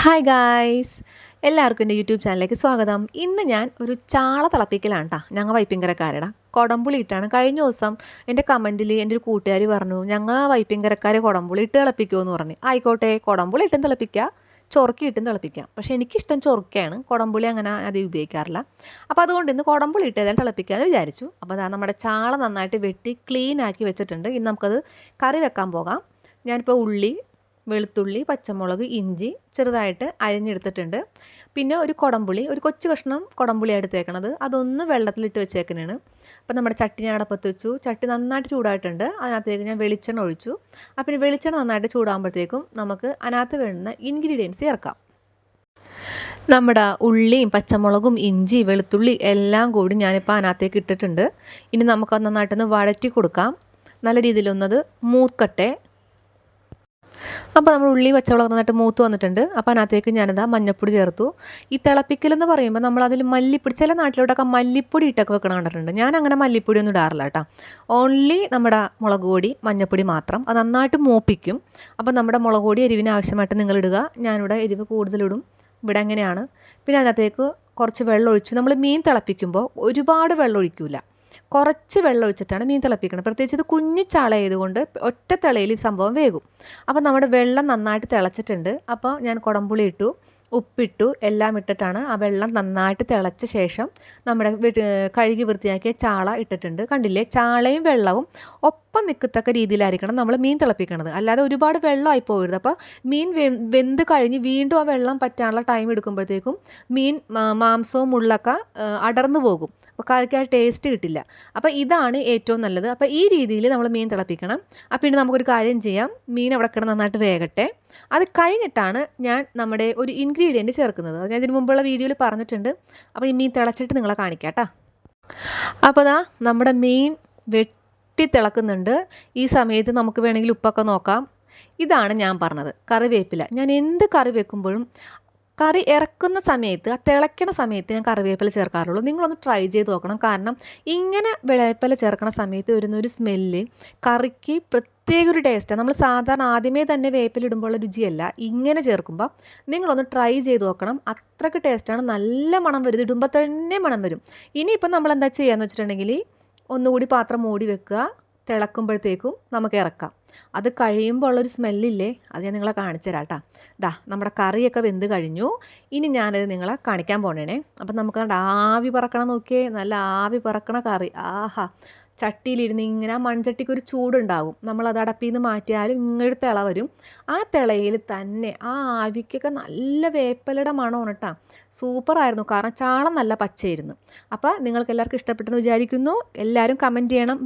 Hi guys എല്ലാവർക്കും എന്റെ YouTube ചാനലിലേക്ക് സ്വാഗതം. ഇന്ന് ഞാൻ ഒരു ചാള തിളപ്പിക്കലാണ് കേട്ടോ ഞങ്ങൾ വൈപ്പിങ്കരക്കാരുടെ. കുടംപുളി ഇട്ടാണ്. കഴിഞ്ഞ ദിവസം എന്റെ കമന്റിൽ എന്റെ ഒരു കൂട്ടുകാർ പറഞ്ഞു ഞങ്ങൾ വൈപ്പിങ്കരക്കാരെ കുടംപുളി ഇട്ട് തിളപ്പിക്കുമെന്ന് പറഞ്ഞു. ആയിക്കോട്ടെ കുടംപുളി ഇട്ടും തിളപ്പിക്കുക ചൊറുക്കി ഇട്ടും തിളപ്പിക്കാം. പക്ഷേ എനിക്കിഷ്ടം ചൊറുക്കയാണ്. കുടംപുളി അങ്ങനെ അധികം ഉപയോഗിക്കാറില്ല. അപ്പോൾ അതുകൊണ്ട് ഇന്ന് കുടംപുളി ഇട്ട് ഏതായാലും തിളപ്പിക്കാമെന്ന് വിചാരിച്ചു. അപ്പോൾ അതാ നമ്മുടെ ചാള നന്നായിട്ട് വെട്ടി ക്ലീൻ ആക്കി വെച്ചിട്ടുണ്ട്. ഇനി നമുക്കത് കറി വെക്കാൻ പോകാം. ഞാനിപ്പോൾ ഉള്ളി വെളുത്തുള്ളി പച്ചമുളക് ഇഞ്ചി ചെറുതായിട്ട് അരിഞ്ഞെടുത്തിട്ടുണ്ട്. പിന്നെ ഒരു കുടംപുളി ഒരു കൊച്ചു കഷ്ണം കുടംപുളി എടുത്തേക്കണത്. അതൊന്ന് വെള്ളത്തിലിട്ട് വെച്ചേക്കണാണ്. അപ്പം നമ്മുടെ ചട്ടി ഞാൻ അടപ്പത്ത് വെച്ചു. ചട്ടി നന്നായിട്ട് ചൂടായിട്ടുണ്ട്. അതിനകത്തേക്ക് ഞാൻ വെളിച്ചെണ്ണ ഒഴിച്ചു. അപ്പം പിന്നെ വെളിച്ചെണ്ണ നന്നായിട്ട് ചൂടാകുമ്പോഴത്തേക്കും നമുക്ക് അതിനകത്ത് വേണ്ടുന്ന ഇൻഗ്രീഡിയൻസ് ചേർക്കാം. നമ്മുടെ ഉള്ളിയും പച്ചമുളകും ഇഞ്ചി വെളുത്തുള്ളി എല്ലാം കൂടി ഞാനിപ്പോൾ അതിനകത്തേക്ക് ഇട്ടിട്ടുണ്ട്. ഇനി നമുക്കത് നന്നായിട്ടൊന്ന് വഴറ്റി കൊടുക്കാം. നല്ല രീതിയിലൊന്നത് മൂക്കട്ടെ. അപ്പോൾ നമ്മൾ ഉള്ളി പച്ചമുളക് നന്നായിട്ട് മൂത്ത് വന്നിട്ടുണ്ട്. അപ്പോൾ അതിനകത്തേക്ക് ഞാനിതാ മഞ്ഞപ്പൊടി ചേർത്തു. ഈ തിളപ്പിക്കലെന്ന് പറയുമ്പോൾ നമ്മൾ അതിൽ മല്ലിപ്പൊടി ചില നാട്ടിലോട്ടൊക്കെ മല്ലിപ്പൊടി ഇട്ടൊക്കെ വെക്കണ കണ്ടിട്ടുണ്ട്. ഞാൻ അങ്ങനെ മല്ലിപ്പൊടി ഒന്നും ഇടാറില്ല കേട്ടോ. ഓൺലി നമ്മുടെ മുളക് പൊടി മഞ്ഞപ്പൊടി മാത്രം. അത് നന്നായിട്ട് മൂപ്പിക്കും. അപ്പോൾ നമ്മുടെ മുളക് പൊടി എരിവിന് ആവശ്യമായിട്ട് നിങ്ങൾ ഇടുക. ഞാനിവിടെ എരിവ് കൂടുതലിടും ഇവിടെ അങ്ങനെയാണ്. പിന്നെ അതിനകത്തേക്ക് കുറച്ച് വെള്ളം ഒഴിച്ചു. നമ്മൾ മീൻ തിളപ്പിക്കുമ്പോൾ ഒരുപാട് വെള്ളം ഒഴിക്കില്ല കുറച്ച് വെള്ളം ഒഴിച്ചിട്ടാണ് മീൻ തിളപ്പിക്കുന്നത് പ്രത്യേകിച്ച് ഇത് കുഞ്ഞു ചാളയായതുകൊണ്ട് ഒറ്റ തിളയിൽ ഈ സംഭവം വേകും. അപ്പോൾ നമ്മുടെ വെള്ളം നന്നായിട്ട് തിളച്ചിട്ടുണ്ട്. അപ്പോൾ ഞാൻ കുടംപുളി ഇട്ടു ഉപ്പിട്ടു എല്ലാം ഇട്ടിട്ടാണ് ആ വെള്ളം നന്നായിട്ട് തിളച്ച ശേഷം നമ്മുടെ കഴുകി വൃത്തിയാക്കിയ ചാള ഇട്ടിട്ടുണ്ട്. കണ്ടില്ലേ? ചാളയും വെള്ളവും ഒപ്പം നിൽക്കത്തക്ക രീതിയിലായിരിക്കണം നമ്മൾ മീൻ തിളപ്പിക്കണത്. അല്ലാതെ ഒരുപാട് വെള്ളമായി പോകരുത്. അപ്പോൾ മീൻ വെന്ത് കഴിഞ്ഞ് വീണ്ടും ആ വെള്ളം പറ്റാനുള്ള ടൈം എടുക്കുമ്പോഴത്തേക്കും മീൻ മാംസവും മുള്ളൊക്കെ അടർന്നു പോകും. അപ്പോൾ കറിക്ക് ആ ടേസ്റ്റ് കിട്ടില്ല. അപ്പോൾ ഇതാണ് ഏറ്റവും നല്ലത്. അപ്പോൾ ഈ രീതിയിൽ നമ്മൾ മീൻ തിളപ്പിക്കണം. അപ്പോൾ പിന്നെ നമുക്കൊരു കാര്യം ചെയ്യാം. മീൻ അവിടെ കിടന്ന് നന്നായിട്ട് വേകട്ടെ. അത് കഴിഞ്ഞിട്ടാണ് ഞാൻ നമ്മുടെ ഒരു ഇൻഗ്രീഡിയന്റ് ചേർക്കുന്നത്. ഞാൻ ഇതിന് മുമ്പുള്ള വീഡിയോയിൽ പറഞ്ഞിട്ടുണ്ട്. അപ്പോൾ ഈ മീൻ തിളച്ചിട്ട് നിങ്ങളെ കാണിക്കാം കേട്ടോ അപ്പോൾ ദാ നമ്മുടെ മീൻ വെട്ടി തിളക്കുന്നുണ്ട് ഈ സമയത്ത് നമുക്ക് വേണമെങ്കിൽ ഉപ്പൊക്കെ നോക്കാം. ഇതാണ് ഞാൻ പറഞ്ഞത്. കറിവേപ്പില. ഞാൻ എന്ത് കറി വെക്കുമ്പോഴും കറി ഇറക്കുന്ന സമയത്ത് ആ തിളയ്ക്കണ സമയത്ത് ഞാൻ കറിവേപ്പില ചേർക്കാറുള്ളൂ. നിങ്ങളൊന്ന് ട്രൈ ചെയ്ത് നോക്കണം. കാരണം ഇങ്ങനെ വിളവേപ്പില ചേർക്കണ സമയത്ത് വരുന്ന ഒരു സ്മെല്ല് കറിക്ക് പ്രത്യേക ഒരു ടേസ്റ്റാണ് നമ്മൾ സാധാരണ ആദ്യമേ തന്നെ വേപ്പിലിടുമ്പോൾ ഉള്ള രുചിയല്ല. ഇങ്ങനെ ചേർക്കുമ്പോൾ നിങ്ങളൊന്ന് ട്രൈ ചെയ്ത് നോക്കണം. അത്രയ്ക്ക് ടേസ്റ്റാണ് നല്ല മണം വരും ഇടുമ്പോൾ തന്നെ മണം വരും. ഇനിയിപ്പം നമ്മൾ എന്താ ചെയ്യാന്ന് വെച്ചിട്ടുണ്ടെങ്കിൽ ഒന്നുകൂടി പാത്രം മൂടി വെക്കുക. തിളക്കുമ്പോഴത്തേക്കും നമുക്ക് ഇറക്കാം. അത് കഴിയുമ്പോൾ ഉള്ളൊരു സ്മെല്ലില്ലേ അത് ഞാൻ നിങ്ങളെ കാണിച്ചു തരാം കേട്ടോ. ദാ നമ്മുടെ കറിയൊക്കെ വെന്ത് കഴിഞ്ഞു. ഇനി ഞാനത് നിങ്ങളെ കാണിക്കാൻ പോണേണേ. അപ്പം നമുക്ക് ആവി പറക്കണം നോക്കിയേ നല്ല ആവി പറക്കണ കറി. ആഹാ. ചട്ടിയിലിരുന്ന് ഇങ്ങനെ ആ മൺചട്ടിക്ക് ഒരു ചൂടുണ്ടാകും. നമ്മളത് അടപ്പിൽ നിന്ന് മാറ്റിയാലും ഇങ്ങോട്ട് തിള വരും. ആ തിളയിൽ തന്നെ ആ ആവിക്കൊക്കെ നല്ല വേപ്പലയുടെ മണമാണ് കേട്ടോ. സൂപ്പറായിരുന്നു. കാരണം ചാളം നല്ല പച്ചയായിരുന്നു. അപ്പോൾ നിങ്ങൾക്ക് എല്ലാവർക്കും ഇഷ്ടപ്പെട്ടെന്ന് വിചാരിക്കുന്നു. എല്ലാവരും കമന്റ് ചെയ്യണം.